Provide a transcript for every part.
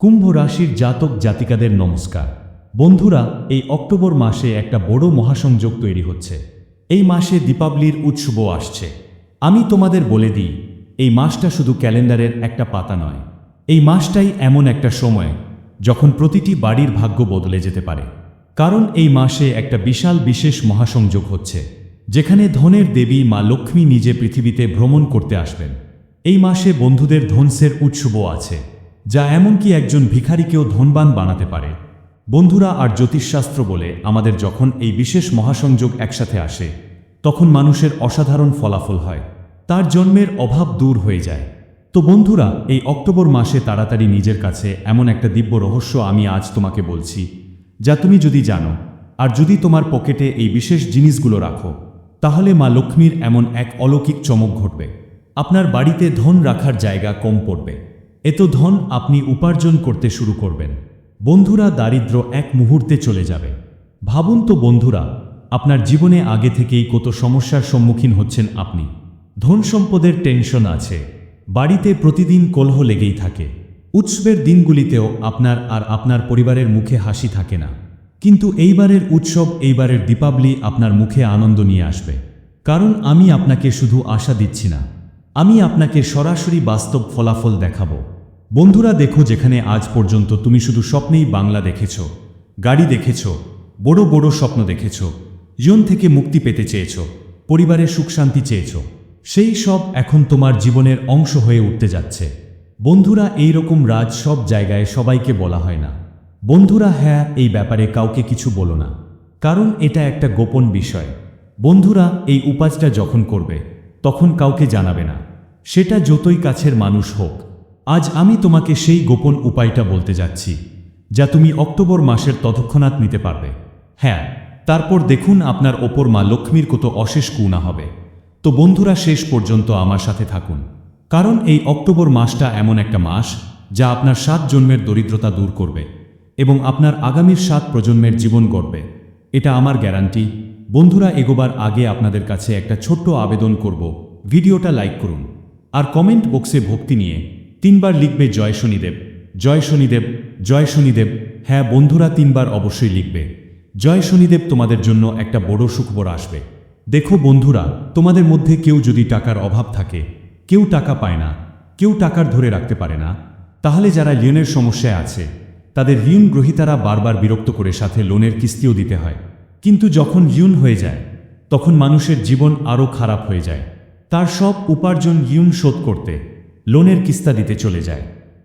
কুম্ভ রাশির জাতক জাতিকাদের নমস্কার। বন্ধুরা, এই অক্টোবর মাসে একটা বড় মহাসংযোগ তৈরি হচ্ছে। এই মাসে দীপাবলির উৎসব আসছে। আমি তোমাদের বলে দিই, এই মাসটা শুধু ক্যালেন্ডারের একটা পাতা নয়। এই মাসটাই এমন একটা সময় যখন প্রতিটি বাড়ির ভাগ্য বদলে যেতে পারে। কারণ এই মাসে একটা বিশাল বিশেষ মহাসংযোগ হচ্ছে, যেখানে ধনের দেবী মা লক্ষ্মী নিজে পৃথিবীতে ভ্রমণ করতে আসবেন। এই মাসে বন্ধুদের ধ্বংসের উৎসব আছে। যা এমনকি একজন ভিখারিকেও ধনবান বানাতে পারে। বন্ধুরা আর জ্যোতিষশাস্ত্র বলে আমাদের যখন এই বিশেষ মহাসংযোগ একসাথে আসে, তখন মানুষের অসাধারণ ফলাফল হয়। তার জন্মের অভাব দূর হয়ে যায়। তো বন্ধুরা, এই অক্টোবর মাসে তাড়াতাড়ি নিজের কাছে এমন একটা দিব্য রহস্য আমি আজ তোমাকে বলছি, যা তুমি যদি জানো, আর যদি তোমার পকেটে এই বিশেষ জিনিসগুলো রাখো, তাহলে মা লক্ষ্মীর এমন এক অলৌকিক চমক ঘটবে। আপনার বাড়িতে ধন রাখার জায়গা কম পড়বে। এত ধন আপনি উপার্জন করতে শুরু করবেন। বন্ধুরা দারিদ্র এক মুহূর্তে চলে যাবে। ভাবুন তো বন্ধুরা, আপনার জীবনে আগে থেকেই কত সমস্যার সম্মুখীন হচ্ছেন আপনি। ধন সম্পদের টেনশন আছে। বাড়িতে প্রতিদিন কলহ লেগেই থাকে। উৎসবের দিনগুলিতেও আপনার আর আপনার পরিবারের মুখে হাসি থাকে না। কিন্তু এইবারের উৎসব, এইবারের দীপাবলি আপনার মুখে আনন্দ নিয়ে আসবে। কারণ আমি আপনাকে শুধু আশা দিচ্ছি না আমি আপনাকে সরাসরি বাস্তব ফলাফল দেখাবো। বন্ধুরা, দেখো যেখানে আজ পর্যন্ত তুমি শুধু স্বপ্নেই বাংলা দেখেছ, গাড়ি দেখেছ, বড় বড় স্বপ্ন দেখেছ জীবন থেকে মুক্তি পেতে চেয়েছ, পরিবারের সুখ শান্তি চেয়েছ, সেই সব এখন তোমার জীবনের অংশ হয়ে উঠতে যাচ্ছে। বন্ধুরা, এই রকম রাজ সব জায়গায় সবাইকে বলা হয় না। বন্ধুরা হ্যাঁ এই ব্যাপারে কাউকে কিছু বলো না, কারণ এটা একটা গোপন বিষয়। বন্ধুরা, এই উপাজটা যখন করবে তখন কাউকে জানাবে না। সেটা যতই কাছের মানুষ হোক। আজ আমি তোমাকে সেই গোপন উপায়টা বলতে যাচ্ছি, যা তুমি অক্টোবর মাসের ততক্ষণাৎ নিতে পারবে। হ্যাঁ তারপর দেখুন আপনার ওপর মা লক্ষ্মীর কত অশেষ কুনা হবে। তো বন্ধুরা, শেষ পর্যন্ত আমার সাথে থাকুন। কারণ এই অক্টোবর মাসটা এমন একটা মাস, যা আপনার সাত জন্মের দরিদ্রতা দূর করবে এবং আপনার আগামীর সাত প্রজন্মের জীবন গড়বে। এটা আমার গ্যারান্টি বন্ধুরা, এগোবার আগে আপনাদের কাছে একটা ছোট্ট আবেদন করব। ভিডিওটা লাইক করুন। আর কমেন্ট বক্সে ভক্তি নিয়ে তিনবার লিখবে জয় শনিদেব। জয় শনিদেব জয় শনিদেব। হ্যাঁ বন্ধুরা, তিনবার অবশ্যই লিখবে। জয় শনিদেব তোমাদের জন্য একটা বড় সুখবর আসবে। দেখো বন্ধুরা, তোমাদের মধ্যে কেউ যদি টাকার অভাব থাকে, কেউ টাকা পায় না, কেউ টাকার ধরে রাখতে পারে না, তাহলে যারা ঋণের সমস্যায় আছে, তাদের ঋণ গ্রহীতারা বারবার বিরক্ত করে সাথে লোনের কিস্তিও দিতে হয়। কিন্তু যখন ইউন হয়ে যায়, তখন মানুষের জীবন আরও খারাপ হয়ে যায়। তার সব উপার্জন ইউন শোধ করতে, লোনের কিস্তা দিতে চলে যায়।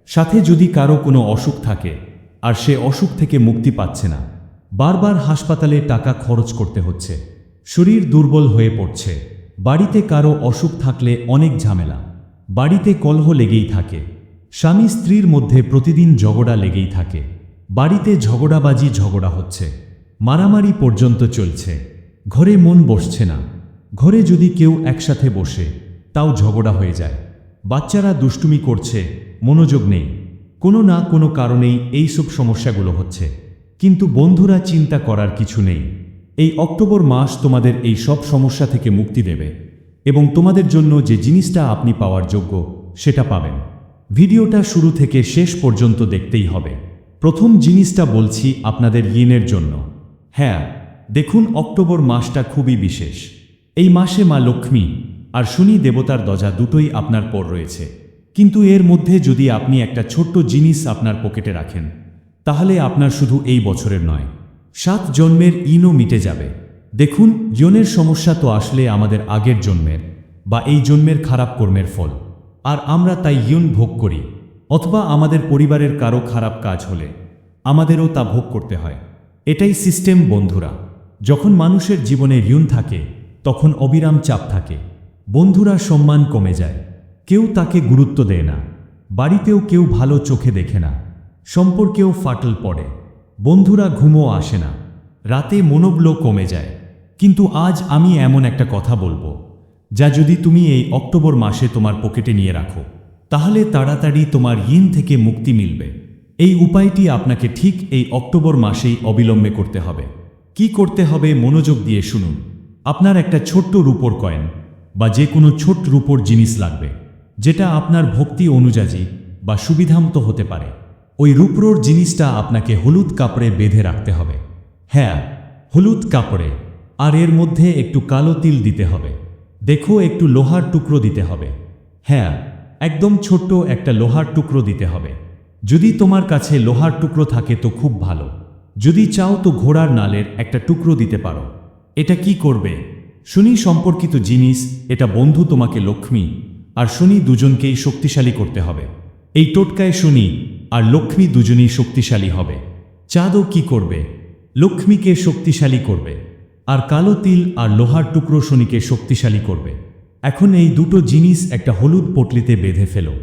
সাথে যদি কারও কোনো অসুখ থাকে, আর সে অসুখ থেকে মুক্তি পাচ্ছে না, বারবার হাসপাতালে টাকা খরচ করতে হচ্ছে। শরীর দুর্বল হয়ে পড়ছে। বাড়িতে কারও অসুখ থাকলে অনেক ঝামেলা। বাড়িতে কলহ লেগেই থাকে। স্বামী স্ত্রীর মধ্যে প্রতিদিন ঝগড়া লেগেই থাকে। বাড়িতে ঝগড়াবাজি ঝগড়া হচ্ছে। মারামারি পর্যন্ত চলছে। ঘরে মন বসছে না। ঘরে যদি কেউ একসাথে বসে, তাও ঝগড়া হয়ে যায়। বাচ্চারা দুষ্টুমি করছে, মনোযোগ নেই। কোনো না কোনো কারণেই এইসব সমস্যাগুলো হচ্ছে। কিন্তু বন্ধুরা চিন্তা করার কিছু নেই। এই অক্টোবর মাস তোমাদের এই সব সমস্যা থেকে মুক্তি দেবে এবং তোমাদের জন্য যে জিনিসটা আপনি পাওয়ার যোগ্য, সেটা পাবেন। ভিডিওটা শুরু থেকে শেষ পর্যন্ত দেখতেই হবে। প্রথম জিনিসটা বলছি আপনাদের ঋণের জন্য। হ্যাঁ দেখুন অক্টোবর মাসটা খুবই বিশেষ। এই মাসে মা লক্ষ্মী আর শনি দেবতার দজা দুটোই আপনার পর রয়েছে। কিন্তু এর মধ্যে যদি আপনি একটা ছোট্ট জিনিস আপনার পকেটে রাখেন, তাহলে আপনার শুধু এই বছরের নয়, সাত জন্মের ইনও মিটে যাবে। দেখুন যৌনের সমস্যা তো আসলে আমাদের আগের জন্মের বা এই জন্মের খারাপ কর্মের ফল। আর আমরা তাই ইয়ন ভোগ করি, অথবা আমাদের পরিবারের কারও খারাপ কাজ হলে আমাদেরও তা ভোগ করতে হয়। এটাই সিস্টেম, বন্ধুরা। যখন মানুষের জীবনে ঋণ থাকে, তখন অবিরাম চাপ থাকে। বন্ধুরা, সম্মান কমে যায়। কেউ তাকে গুরুত্ব দেয় না। বাড়িতেও কেউ ভালো চোখে দেখে না। সম্পর্কেও ফাটল পড়ে। বন্ধুরা, ঘুমও আসে না। রাতে মনোবল কমে যায়। কিন্তু আজ আমি এমন একটা কথা বলব, যা যদি তুমি এই অক্টোবর মাসে তোমার পকেটে নিয়ে রাখো, তাহলে তাড়াতাড়ি তোমার ঋণ থেকে মুক্তি মিলবে। এই উপায়টি আপনাকে ঠিক এই অক্টোবর মাসেই অবিলম্বে করতে হবে। কি করতে হবে মনোযোগ দিয়ে শুনুন। আপনার একটা ছোট্ট রূপোর কয়েন বা যে কোনো ছোট্ট রূপোর জিনিস লাগবে, যেটা আপনার ভক্তি অনুযায়ী বা সুবিধামতো হতে পারে। ওই রূপরোর জিনিসটা আপনাকে হলুদ কাপড়ে বেঁধে রাখতে হবে। হ্যাঁ হলুদ কাপড়ে, আর এর মধ্যে একটু কালো তিল দিতে হবে। দেখো, একটু লোহার টুকরো দিতে হবে। হ্যাঁ একদম ছোট্ট একটা লোহার টুকরো দিতে হবে। যদি তোমার কাছে লোহার টুকরো থাকে তো খুব ভালো। যদি চাও তো ঘোড়ার নালের একটা টুকরো দিতে পারো। এটা কি করবে? শনি সম্পর্কিত জিনিস, এটা বন্ধু তোমাকে লক্ষ্মী, আর শনি দুজনকেই শক্তিশালী করতে হবে। এই টোটকায় শনি আর লক্ষ্মী দুজনেই শক্তিশালী হবে। চাঁদও কি করবে? লক্ষ্মীকে শক্তিশালী করবে, আর কালো তিল আর লোহার টুকরো শনিকে শক্তিশালী করবে। এখন এই দুটো জিনিস একটা হলুদ পটলিতে বেঁধে ফেলো।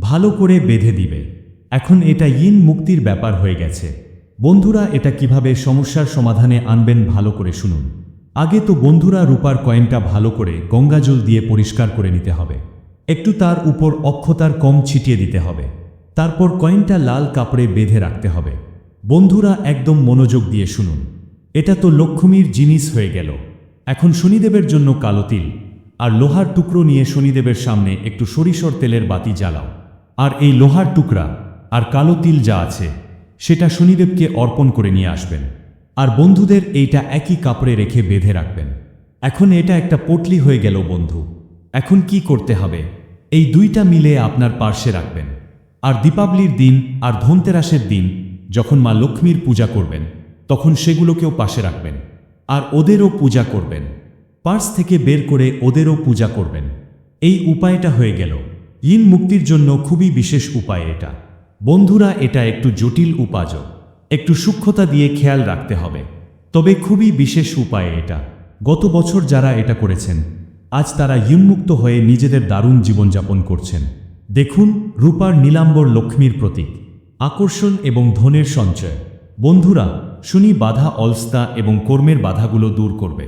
ভালো করে বেঁধে দিবে। এখন এটা ইন মুক্তির ব্যাপার হয়ে গেছে। বন্ধুরা, এটা কীভাবে সমস্যার সমাধানে আনবেন ভালো করে শুনুন। আগে তো বন্ধুরা রূপার কয়েনটা ভালো করে গঙ্গাজল দিয়ে পরিষ্কার করে নিতে হবে। একটু তার উপর অক্ষতার কম ছিটিয়ে দিতে হবে। তারপর কয়েনটা লাল কাপড়ে বেঁধে রাখতে হবে। বন্ধুরা, একদম মনোযোগ দিয়ে শুনুন। এটা তো লক্ষ্মীর জিনিস হয়ে গেল। এখন শনিদেবের জন্য কালো তিল। আর লোহার টুকরো নিয়ে শনিদেবের সামনে একটু সরিষর তেলের বাতি জ্বালাও। আর এই লোহার টুকরা আর কালো তিল যা আছে, সেটা শনিদেবকে অর্পণ করে নিয়ে আসবেন। আর বন্ধুদের এইটা একই কাপড়ে রেখে বেঁধে রাখবেন। এখন এটা একটা পটলি হয়ে গেল বন্ধু। এখন কি করতে হবে? এই দুইটা মিলে আপনার পার্শ্বে রাখবেন। আর দীপাবলির দিন আর ধনতেরাসের দিন, যখন মা লক্ষ্মীর পূজা করবেন, তখন সেগুলোকেও পাশে রাখবেন। আর ওদেরও পূজা করবেন। পার্স থেকে বের করে ওদেরও পূজা করবেন। এই উপায়টা হয়ে গেল। ইন মুক্তির জন্য খুবই বিশেষ উপায় এটা। বন্ধুরা, এটা একটু জটিল উপাজ একটু সূক্ষ্মতা দিয়ে খেয়াল রাখতে হবে। তবে খুবই বিশেষ উপায় এটা। গত বছর যারা এটা করেছেন, আজ তারা ইউন্মুক্ত হয়ে নিজেদের দারুণ জীবনযাপন করছেন। দেখুন, রূপার নীলাম্বর লক্ষ্মীর প্রতীক, আকর্ষণ এবং ধনের সঞ্চয়। বন্ধুরা, শনি বাধা, অলস্তা এবং কর্মের বাধাগুলো দূর করবে।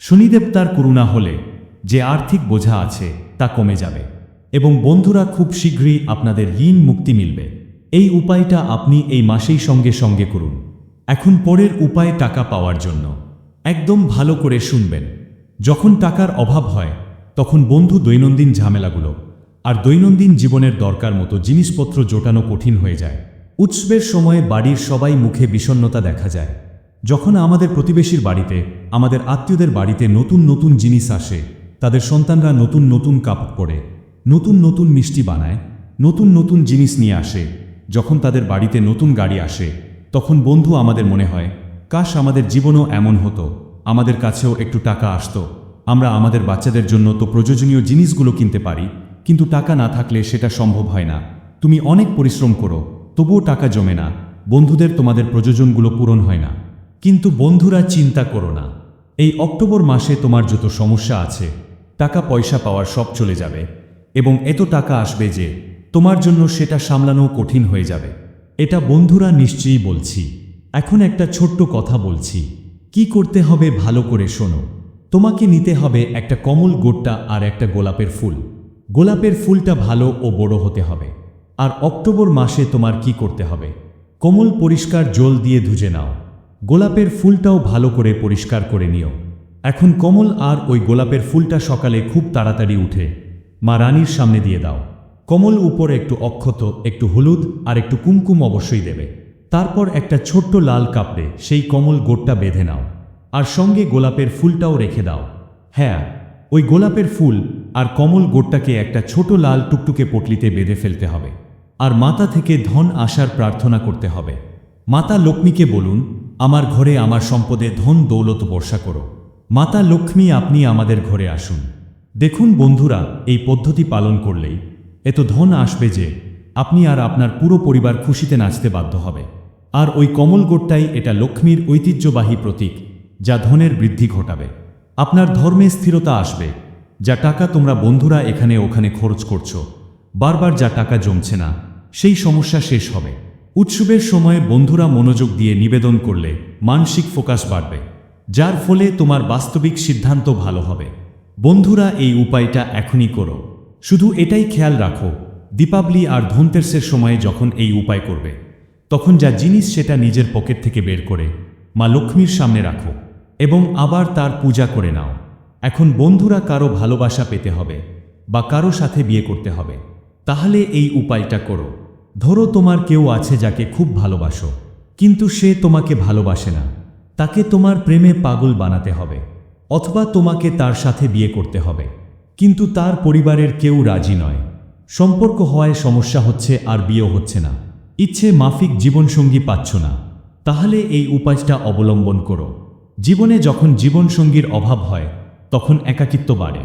শনিদেব তার করুণা হলে, যে আর্থিক বোঝা আছে, তা কমে যাবে। এবং বন্ধুরা, খুব শীঘ্রই আপনাদের ঋণ মুক্তি মিলবে। এই উপায়টা আপনি এই মাসেই সঙ্গে সঙ্গে করুন। এখন পরের উপায় টাকা পাওয়ার জন্য। একদম ভালো করে শুনবেন। যখন টাকার অভাব হয়, তখন বন্ধু দৈনন্দিন ঝামেলাগুলো আর দৈনন্দিন জীবনের দরকার মতো জিনিসপত্র জোটানো কঠিন হয়ে যায়। উৎসবের সময় বাড়ির সবাই মুখে বিষণ্ণতা দেখা যায়। যখন আমাদের প্রতিবেশীর বাড়িতে, আমাদের আত্মীয়দের বাড়িতে নতুন নতুন জিনিস আসে, তাদের সন্তানরা নতুন নতুন কাপড় পরে, নতুন নতুন মিষ্টি বানায়, নতুন নতুন জিনিস নিয়ে আসে যখন তাদের বাড়িতে নতুন গাড়ি আসে, তখন বন্ধু আমাদের মনে হয়, কাশ আমাদের জীবনও এমন হতো। আমাদের কাছেও একটু টাকা আসতো। আমরা আমাদের বাচ্চাদের জন্য তো প্রয়োজনীয় জিনিসগুলো কিনতে পারি, কিন্তু টাকা না থাকলে সেটা সম্ভব হয় না। তুমি অনেক পরিশ্রম করো, তবুও টাকা জমে না। বন্ধুদের তোমাদের প্রয়োজনগুলো পূরণ হয় না। কিন্তু বন্ধুরা চিন্তা করো না। এই অক্টোবর মাসে তোমার যত সমস্যা আছে টাকা পয়সা পাওয়ার সব চলে যাবে এবং এত টাকা আসবে যে তোমার জন্য সেটা সামলানো কঠিন হয়ে যাবে। এটা বন্ধুরা নিশ্চয়ই বলছি। এখন একটা ছোট্ট কথা বলছি। কি করতে হবে ভালো করে শোনো। তোমাকে নিতে হবে একটা কমল গোট্টা আর একটা গোলাপের ফুল। গোলাপের ফুলটা ভালো ও বড় হতে হবে। আর অক্টোবর মাসে তোমার কি করতে হবে? কোমল পরিষ্কার জল দিয়ে ধুজে নাও। গোলাপের ফুলটাও ভালো করে পরিষ্কার করে নিও। এখন কমল আর ওই গোলাপের ফুলটা সকালে খুব তাড়াতাড়ি উঠে মা রানীর সামনে দিয়ে দাও। কমল উপর একটু অক্ষত, একটু হলুদ আর একটু কুমকুম অবশ্যই দেবে। তারপর একটা ছোট্ট লাল কাপড়ে সেই কমল গোটটা বেঁধে নাও আর সঙ্গে গোলাপের ফুলটাও রেখে দাও। হ্যাঁ ওই গোলাপের ফুল আর কমল গোটটাকে একটা ছোট লাল টুকটুকে পটলিতে বেঁধে ফেলতে হবে আর মাতা থেকে ধন আসার প্রার্থনা করতে হবে। মাতা লক্ষ্মীকে বলুন, আমার ঘরে আমার সম্পদে ধন দৌলত বর্ষা করো। মাতা লক্ষ্মী, আপনি আমাদের ঘরে আসুন। দেখুন বন্ধুরা, এই পদ্ধতি পালন করলেই এত ধন আসবে যে আপনি আর আপনার পুরো পরিবার খুশিতে নাচতে বাধ্য হবে। আর ওই কমল গোটটাই এটা লক্ষ্মীর ঐতিহ্যবাহী প্রতীক, যা ধনের বৃদ্ধি ঘটাবে। আপনার ধর্মে স্থিরতা আসবে, যা টাকা তোমরা বন্ধুরা এখানে ওখানে খরচ করছ। বারবার যা টাকা জমছে না, সেই সমস্যা শেষ হবে। উৎসবের সময় বন্ধুরা মনোযোগ দিয়ে নিবেদন করলে মানসিক ফোকাস বাড়বে, যার ফলে তোমার বাস্তবিক সিদ্ধান্ত ভালো হবে। বন্ধুরা, এই উপায়টা এখনই করো। শুধু এটাই খেয়াল রাখো, দীপাবলি আর ধনতেরসের সময়ে যখন এই উপায় করবে, তখন যা জিনিস সেটা নিজের পকেট থেকে বের করে, মা লক্ষ্মীর সামনে রাখো এবং আবার তার পূজা করে নাও। এখন বন্ধুরা কারও ভালোবাসা পেতে হবে বা কারও সাথে বিয়ে করতে হবে, তাহলে এই উপায়টা করো। ধরো তোমার কেউ আছে যাকে খুব ভালোবাসো, কিন্তু সে তোমাকে ভালোবাসে না, তাকে তোমার প্রেমে পাগল বানাতে হবে, অথবা তোমাকে তার সাথে বিয়ে করতে হবে। কিন্তু তার পরিবারের কেউ রাজি নয়। সম্পর্ক হওয়ায় সমস্যা হচ্ছে আর বিয়েও হচ্ছে না। ইচ্ছে মাফিক জীবনসঙ্গী পাচ্ছ না। তাহলে এই উপায়টা অবলম্বন করো। জীবনে যখন জীবনসঙ্গীর অভাব হয়, তখন একাকিত্ব বাড়ে।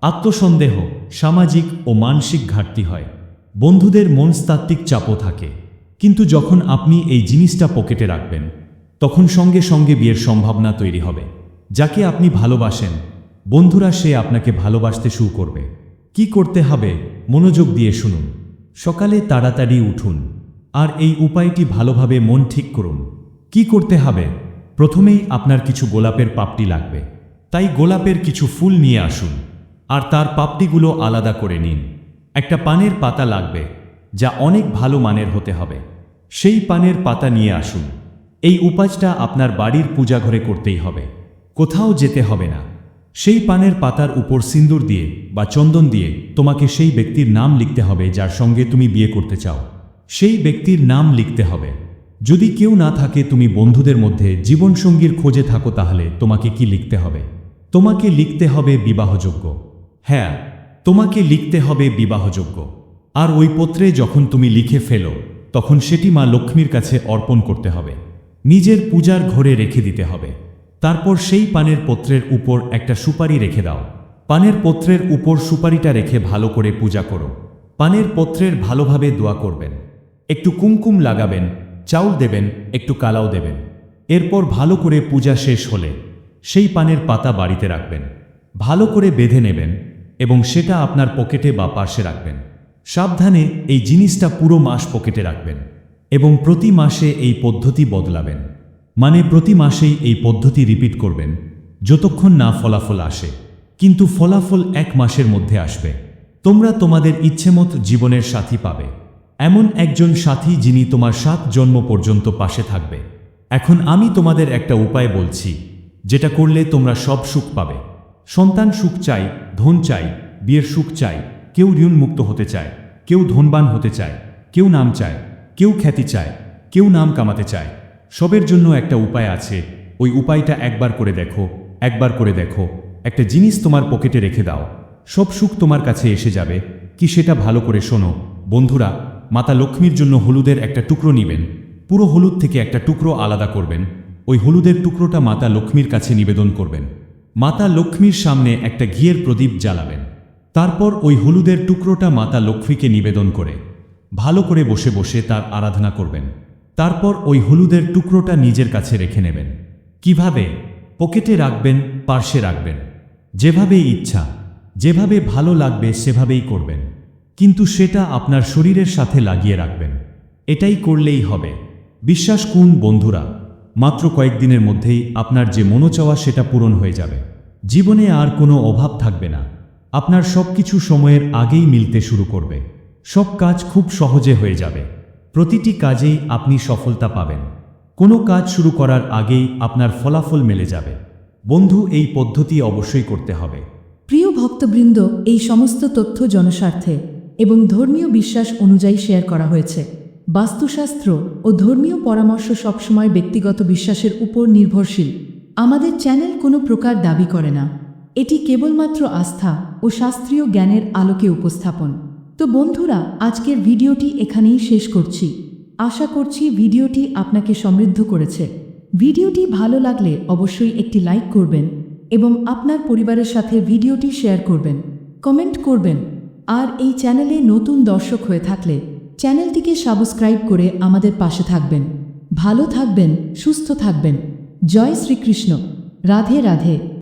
আত্মসন্দেহ, সামাজিক ও মানসিক ঘাটতি হয়। বন্ধুদের মনস্তাত্ত্বিক চাপও থাকে। কিন্তু যখন আপনি এই জিনিসটা পকেটে রাখবেন, তখন সঙ্গে সঙ্গে বিয়ের সম্ভাবনা তৈরি হবে, যাকে আপনি ভালোবাসেন বন্ধুরা, সে আপনাকে ভালোবাসতে শুরু করবে। কি করতে হবে, মনোযোগ দিয়ে শুনুন। সকালে তাড়াতাড়ি উঠুন, আর এই উপায়টি ভালোভাবে মন ঠিক করুন। কি করতে হবে, প্রথমেই আপনার কিছু গোলাপের পাপটি লাগবে। তাই গোলাপের কিছু ফুল নিয়ে আসুন, আর তার পাপটিগুলো আলাদা করে নিন। একটা পানের পাতা লাগবে, যা অনেক ভালো মানের হতে হবে। সেই পানের পাতা নিয়ে আসুন। এই উপাজটা আপনার বাড়ির পূজা ঘরে করতেই হবে। কোথাও যেতে হবে না। সেই পানের পাতার উপর সিন্দুর দিয়ে বা চন্দন দিয়ে তোমাকে সেই ব্যক্তির নাম লিখতে হবে যার সঙ্গে তুমি বিয়ে করতে চাও। সেই ব্যক্তির নাম লিখতে হবে। যদি কেউ না থাকে তুমি বন্ধুদের মধ্যে জীবনসঙ্গীর খোঁজে থাকো তাহলে তোমাকে কি লিখতে হবে? তোমাকে লিখতে হবে বিবাহযোগ্য। হ্যাঁ তোমাকে লিখতে হবে বিবাহযোগ্য। আর ওই পত্রে যখন তুমি লিখে ফেলো, তখন সেটি মা লক্ষ্মীর কাছে অর্পণ করতে হবে। নিজের পূজার ঘরে রেখে দিতে হবে। তারপর সেই পানের পত্রের উপর একটা সুপারি রেখে দাও। পানের পত্রের উপর সুপারিটা রেখে ভালো করে পূজা করো। পানের পত্রের ভালোভাবে দোয়া করবেন। একটু কুমকুম লাগাবেন, চাউল দেবেন, একটু কালাও দেবেন। এরপর ভালো করে পূজা শেষ হলে সেই পানের পাতা বাড়িতে রাখবেন। ভালো করে বেঁধে নেবেন এবং সেটা আপনার পকেটে বা পাশে রাখবেন। সাবধানে এই জিনিসটা পুরো মাস পকেটে রাখবেন এবং প্রতি মাসে এই পদ্ধতি বদলাবেন। মানে প্রতি মাসেই এই পদ্ধতি রিপিট করবেন, যতক্ষণ না ফলাফল আসে। কিন্তু ফলাফল এক মাসের মধ্যে আসবে। তোমরা তোমাদের ইচ্ছেমত জীবনের সাথী পাবে। এমন একজন সাথী যিনি তোমার সাত জন্ম পর্যন্ত পাশে থাকবে। এখন আমি তোমাদের একটা উপায় বলছি, যেটা করলে তোমরা সব সুখ পাবে। সন্তান সুখ চাই ধন চাই বিয়ের সুখ চাই কেউ ঋণমুক্ত হতে চায়, কেউ ধনবান হতে চায়, কেউ নাম চায়, কেউ খ্যাতি চায়, কেউ নাম কামাতে চায়। সবের জন্য একটা উপায় আছে। ওই উপায়টা একবার করে দেখো, একবার করে দেখো। একটা জিনিস তোমার পকেটে রেখে দাও। সব সুখ তোমার কাছে এসে যাবে। কি সেটা ভালো করে শোনো। বন্ধুরা, মাতা লক্ষ্মীর জন্য হলুদের একটা টুকরো নিবেন। পুরো হলুদ থেকে একটা টুকরো আলাদা করবেন। ওই হলুদের টুকরোটা মাতা লক্ষ্মীর কাছে নিবেদন করবেন। মাতা লক্ষ্মীর সামনে একটা ঘিয়ের প্রদীপ জ্বালাবেন। তারপর ওই হলুদের টুকরোটা মাতা লক্ষ্মীকে নিবেদন করে। ভালো করে বসে বসে তার আরাধনা করবেন। তারপর ওই হলুদের টুকরোটা নিজের কাছে রেখে নেবেন। কীভাবে? পকেটে রাখবেন, পার্শ্বে রাখবেন। যেভাবে ইচ্ছা, যেভাবে ভালো লাগবে সেভাবেই করবেন। কিন্তু সেটা আপনার শরীরের সাথে লাগিয়ে রাখবেন। এটাই করলেই হবে। বিশ্বাস কোন বন্ধুরা, মাত্র কয়েকদিনের মধ্যেই আপনার যে মনোচাওয়া সেটা পূরণ হয়ে যাবে। জীবনে আর কোনো অভাব থাকবে না। আপনার সব কিছু সময়ের আগেই মিলতে শুরু করবে। সব কাজ খুব সহজে হয়ে যাবে। প্রতিটি কাজেই আপনি সফলতা পাবেন। কোনো কাজ শুরু করার আগেই আপনার ফলাফল মেলে যাবে। বন্ধু, এই পদ্ধতি অবশ্যই করতে হবে। প্রিয় ভক্তবৃন্দ, এই সমস্ত তথ্য জনস্বার্থে এবং ধর্মীয় বিশ্বাস অনুযায়ী শেয়ার করা হয়েছে। বাস্তুশাস্ত্র ও ধর্মীয় পরামর্শ সবসময় ব্যক্তিগত বিশ্বাসের উপর নির্ভরশীল। আমাদের চ্যানেল কোনো প্রকার দাবি করে না। এটি কেবলমাত্র আস্থা ও শাস্ত্রীয় জ্ঞানের আলোকে উপস্থাপন। তো বন্ধুরা, আজকের ভিডিওটি এখানেই শেষ করছি। আশা করছি ভিডিওটি আপনাকে সমৃদ্ধ করেছে। ভিডিওটি ভালো লাগলে অবশ্যই একটি লাইক করবেন এবং আপনার পরিবারের সাথে ভিডিওটি শেয়ার করবেন, কমেন্ট করবেন। আর এই চ্যানেলে নতুন দর্শক হয়ে থাকলে চ্যানেলটিকে সাবস্ক্রাইব করে আমাদের পাশে থাকবেন। ভালো থাকবেন, সুস্থ থাকবেন। জয় শ্রীকৃষ্ণ। রাধে রাধে।